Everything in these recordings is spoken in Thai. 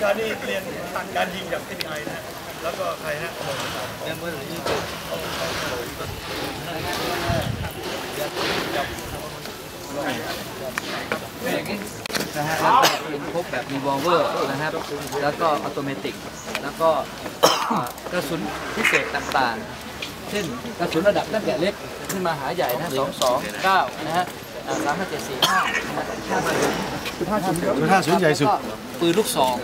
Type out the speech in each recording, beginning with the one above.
ชานี่เรียนการยิงจากที่ไอนะ แล้วก็ใครฮะนะฮะแล้วก็ปืนพกแบบรีวอลเวอร์นะครับ แล้วก็ออโตเมติแล้วก็กระสุนพิเศษต่างๆ เช่นกระสุนระดับตั้งแต่เล็กขึ้นมาหาใหญ่นะสองสองเก้านะฮะสามห้าเจ็ดสี่ห้าห้า ศูนย์ห้าศูนย์ใหญ่สุดแล้วก็ปืนลูกซอง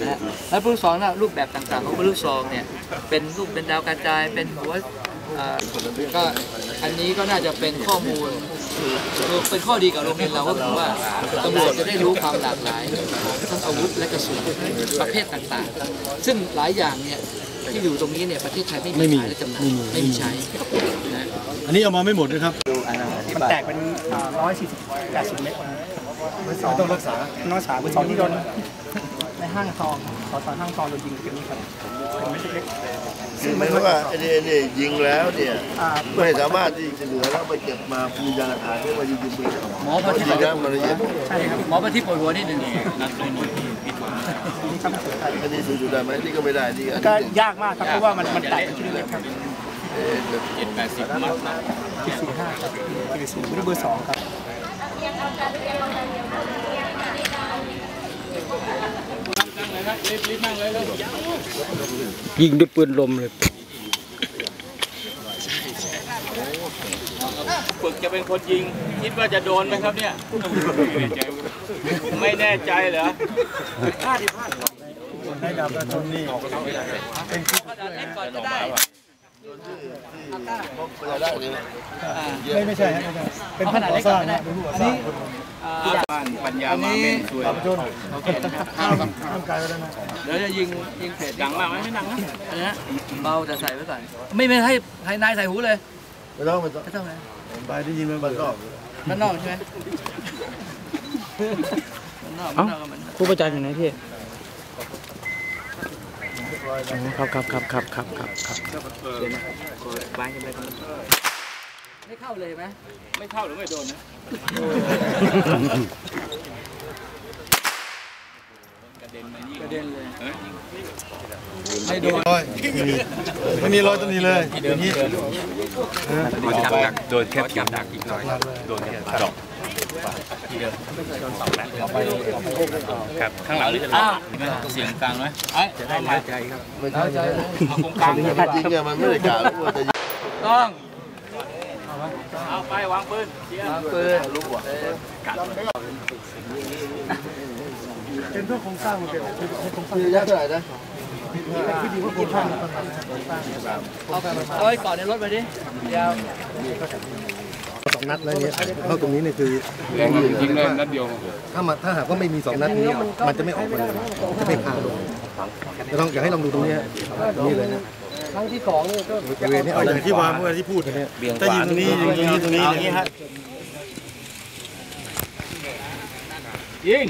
นะฮะแล้วปืนลูกซองนะรูปแบบต่างๆของปืนลูกซองเนี่ยเป็นรูปเป็นดาวกระจายเป็นหัวอ่าก็อันนี้ก็น่าจะเป็นข้อมูลคือเป็นข้อดีกับโรงเรียนเราก็คือว่าตำรวจจะได้รู้ความหลากหลายของทั้งอาวุธและกระสุนประเภทต่างๆ ซึ่งหลายอย่างเนี่ยที่อยู่ตรงนี้เนี่ยประเทศไทยไม่มีขายและจำหน่ายไม่มีใช้นะอันนี้เอามาไม่หมดนะครับมันแตกเป็นร้อยสี่สิบแปดสิบเมตร เบอร์สองต้องรักษาน้องสาวเบอร์สองที่โดนในห้างทองขอสอห้างทองโดนยิงเป็นนี่ครับคือหมายความว่าไอ้นี่ไอ้นี่ยิงแล้วเนี่ยไม่สามารถที่จะเหลือแล้วไปเก็บมามียาหลักฐานที่ว่ายิงปืนหมอพอที่ยิงแล้วมันเอียใช่ครับหมอพอที่ปวดหัวนิดหนึ่งนี่ครับสุดท้ายอันนี้สูงได้ไหมนี่ก็ไม่ได้นี่ก็ยากมากครับเพราะว่ามันมันแตกเป็นชิ้นเล็กครับเจ็ดแปดสิบมัดนะสิบสี่ห้าครับเบอร์ศูนย์เบอร์สองครับ ยิงด้วยปืนลมเลยฝึกจะเป็นคนยิง คิดว่าจะโดนไหมครับเนี่ย ไม่แน่ใจเหรอให้ดาบประชนนี่เป็นผู้ไม่ได้เลยไม่ไม่ใช่ ฮะไม่ใช่เป็นผู้ก่อสร้างนะเป็นผู้ก่อสร้างบ้านปัญญามาเป็นสวยดาบประชนห้ามห้ามกายไว้แล้วนะเดี๋ยวจะยิงยิงเพจดังมากไหมไม่ดังนะอันนี้เบาแต่ใส่ไว้ก่อนไม่ไม่ให้ให้นายใส่หูเลยไม่ต้องไม่ต้องไม่ต้องเลยไปได้ยินมันบันรอบด้านนอกใช่ไหมด้านนอกด้านนอกก็เหมือนครูประจานอยู่ไหนพี่อ๋อ ครับครับครับครับครับครับครับวางกันไปไม่เข้าเลยไหมไม่เข้าหรือไม่โดนนะกระเด็นมานี่กระเด็นเลยเอ้ยไม่โดนรอยไม่มีรอยตรงนี้เลยอย่างนี้โดนแค่จับดักอีกหน่อยโดนแค่ ดอกครับข้างหลังนี่จะอ้าวเสียงกลางไหมไอ้จะได้หายใจครับไม่ใช่เอาตรงกลางยิงเนี่ยมันไม่ได้กล่าวว่าจะยิงต้องเอาไปวางปืนเชียร์วางปืนเป็นเพื่อโครงสร้างมันเป็นเป็นโครงสร้างระยะเท่าไหร่นะที่ดีว่าโครงสร้างมันเอาเอาไว้ก่อนในรถไปดิยาว สองนัดแล้วเนี่ยเข้าตรงนี้เนี่ยคือยิงเลยนัดเดียวถ้ามาถ้าหากว่าไม่มีสองนัดนี้มันจะไม่ออกมาเลยจะไม่พาลงจะต้องอยากให้ลองดูตรงนี้ฮะตรงนี้เลยนะครั้งที่สองนี่ก็บริเวณนี้เอาเอาออย่ย่างที่วางเมื่อที่พูดเนี่ยถ้ายิงตรงนี้ยิงอย่างนี้ตรงนี้อย่างนี้ฮะยิง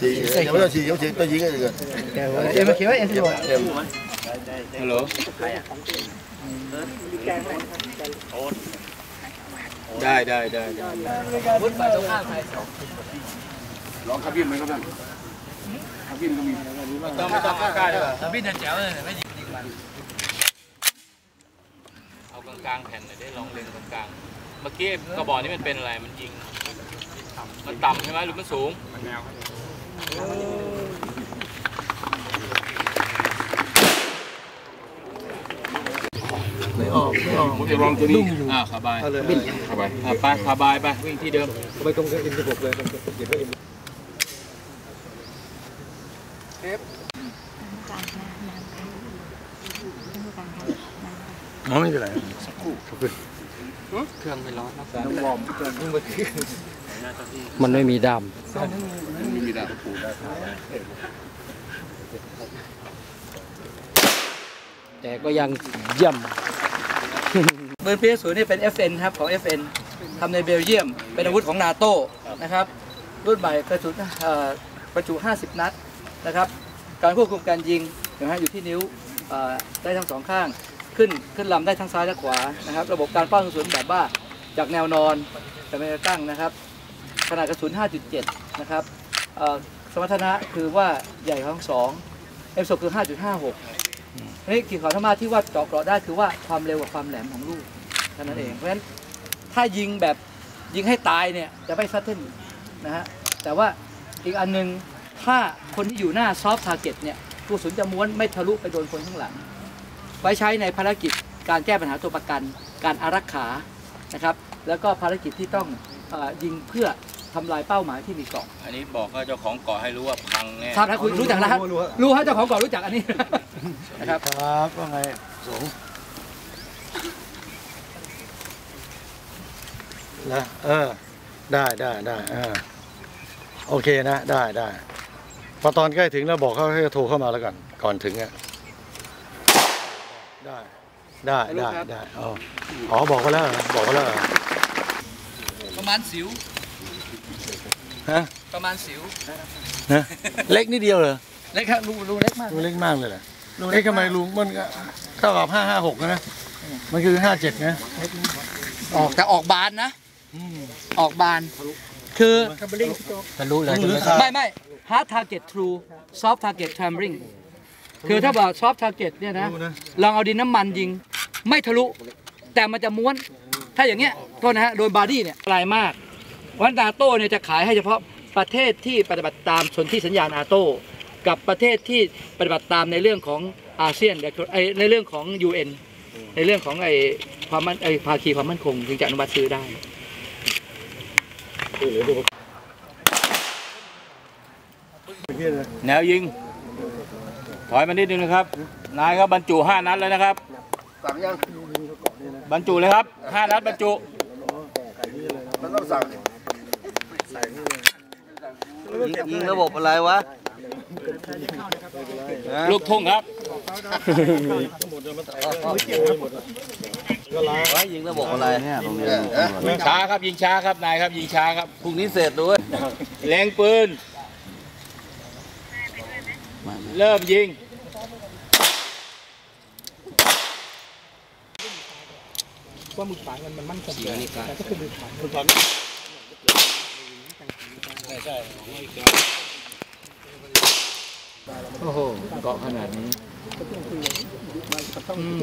สี่ยังไม่ต้องฉีดยังฉีดต้องยิงกันเลยเอ็มเขียวเอ็มสิบหกเอ็มฮัลโหลได้ได้ได้ได้วุ้นฝ่ายตรงข้ามใครต้องไม่ต้องกล้าด้วยพี่เดินแจ๋วเลยไม่ยิงยิงมันเอากลางๆแผ่นหน่อยได้ลองเล็งตรงกลาง เมื่อกี้กระบอกนี้มันเป็นอะไรมันยิง มันต่ำใช่ไหมหรือมันสูงมันแนวไม่ออกไม่ออกผมจะลองตัวนี้อ่าขาบายขาบายอ่าไปขาบายไปวิ่งที่เดิมไปตรงเอ็มสิบหกเลยเขียนว่าเอ็มอ๋อไม่เป็นไร เครื่องไม่ร้อนนะมันไม่มีดามแต่ก็ยังเยี่ยมปืนพีศูนย์นี่เป็น FN ครับของ FN ทำในเบลเยียม เป็นอาวุธของนาโต้นะครับ รุ่นใหม่กระสุนเอ่อบรรจุ 50 นัดนะครับ การควบคุมการยิงนะฮะอยู่ที่นิ้วเอ่อได้ทั้งสองข้าง ขึ้นขึ้นลำได้ทั้งซ้ายและขวานะครับ ระบบการเป้ากระสุนแบบว่าจากแนวนอนแต่ไม่ตั้งนะครับ ขนาดกระสุน 5.7 นะครับสมรรถนะคือว่าใหญ่ทั้งสองเอ็มโซคือ 5.56นี่ขีดขอธรรมารถที่ว่าเจาะเกราะได้คือว่าความเร็วกับความแหลมของลูกเท่านั้นเอง เพราะฉะนั้นถ้ายิงแบบยิงให้ตายเนี่ยจะไม่ซัดเทนนะฮะแต่ว่าอีกอันหนึงถ้าคนที่อยู่หน้าซอฟต์ทาร์เก็ตเนี่ยกระสุนจะม้วนไม่ทะลุไปโดนคนข้างหลัง ไว้ใช้ในภารกิจการแก้ปัญหาตัวประกัน การอารักขานะครับ แล้วก็ภารกิจที่ต้องเออยิงเพื่อทำลายเป้าหมายที่มีเกาะอันนี้บอกก็เจ้าของเกาะให้รู้ว่าพังแน่ ทราบนะคุณรู้จักแล้วฮะรู้ฮะเจ้าของเกาะรู้จักอันนี้ นะครับ ครับว่าไงสงนะเออ ได้ได้ได้เออโอเคนะ ได้ได้พอตอนใกล้ถึงแล้วบอกเขาให้โทรเข้ามาแล้วกัน ก่อนถึงอะ ได้ได้ได้ได้อ๋ออ๋อบอกไปแล้วเหรอบอกไปแล้วเหรอประมาณสิวฮะประมาณสิวฮะเล็กนิดเดียวเหรอเล็กครับรูรูเล็กมากดูเล็กมากเลยเหรอเอ๊ะทำไมลุงมันก็เท่ากับห้าห้าหกนะมันคือห้าเจ็ดนะออกแต่ออกบานนะออกบาน คือทะลุเลยหรือขาไม่ไม่ hard target true soft target hammering คือถ้าบอก soft target เนี่ยนะรู้นะลองเอาดินน้ำมันยิง ไม่ทะลุ แต่มันจะม้วน ถ้าอย่างเงี้ยโทษนะฮะโดยบอดี้เนี่ยปลายมาก วันนาโต้เนี่ยจะขายให้เฉพาะประเทศที่ปฏิบัติตามสนธิสัญญานาโต้กับประเทศที่ปฏิบัติตามในเรื่องของอาเซียนไอในเรื่องของ UN ในเรื่องของไอความมั่นไอภาคีความมั่นคงถึงจะอนุมัติซื้อได้แนวยิง ถอยมานิดนึงนะครับ นายครับบรรจุห้านัดแล้วนะครับสั่งยังบรรจุเลยครับห้านัดบรรจุมันต้องสั่งยิงระบบอะไรวะลูกทุ่งครับยิงระบบอะไรเนี่ยตรงนี้ช้าครับยิงช้าครับนายครับยิงช้าครับพรุ่งนี้เสร็จด้วยแรงปืน เริ่มยิงว่ามือขวามันมันมั่นคงแต่ก็คือมือขวามือขวาโอ้โหเกาะขนาดนี้อืม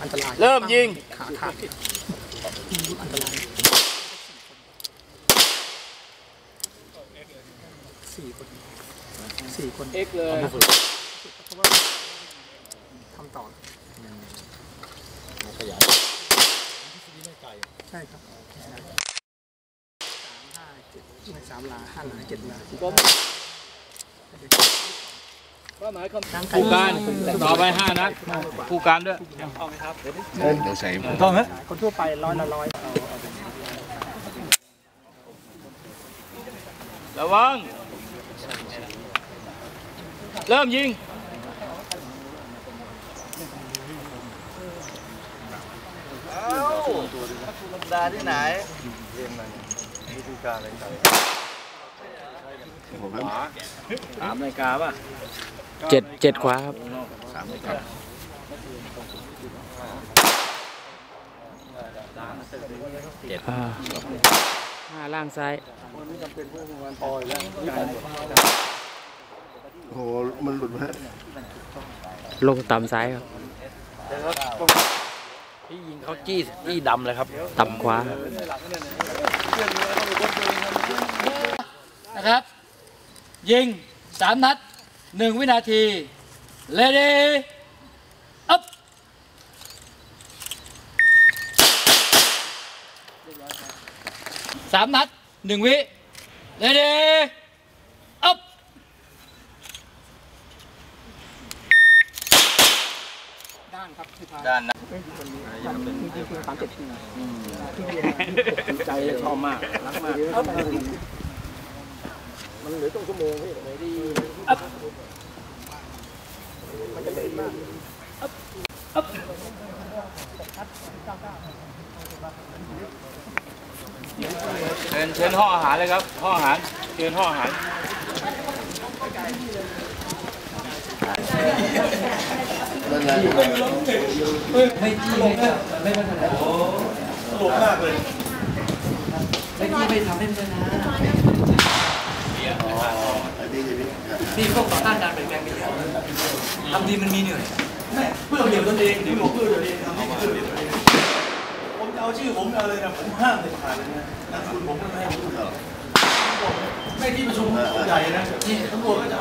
อันตรายเริ่มยิงขาขาดอันตราย สี่คนสี่คนเอ็กเลยทำต่อใช่ครับสามห้าเจ็ดไม่สามลาห้าลาเจ็ดลาเป้าหมายคำผู้การต่อไปห้านัดผู้การด้วยต้องฮะคนทั่วไปร้อยละร้อยระวัง เริ่มยิงดาที่ไหนสามนาฬิกาป่ะเจ็ดเจ็ดขวาครับอ่าห้าล่างซ้าย โอ้โหมันหลุดมาลงต่ำซ้ายครับพี่ยิงเขาจี้จี้ดำเลยครับ ต่ำขวาครับนะครับ ยิงสามนัดหนึ่งวินาทีเลดี้อัพสามนัดหนึ่งวิเลดี้อัพด้านครับที่ทางด้านนะจริงๆสามเจ็ดทีที่เรียนใจชอบมากรักมากเเชิญเชิญห้องอาหารเลยครับห้องอาหารเชิญห้องอาหาร ไม่จี้ไม่ทำไม่พัฒนาตลกมากเลยไม่จี้ไม่ทำให้พัฒนานี่พวกต่อต้านการเปลี่ยนแปลงเป็นอย่างทำดีมันมีเหนื่อยเพื่อเดียวตนเองที่บอกเพื่อเดียวเองทำให้เพื่อเดียวตนเองผมจะเอาชื่อผมเอาเลยนะผมห้ามเด็ดขาดเลยนะนามสกุลผมไม่ให้พูดไม่ที่ประชุมใหญ่นะนี่ตำรวจก็จะ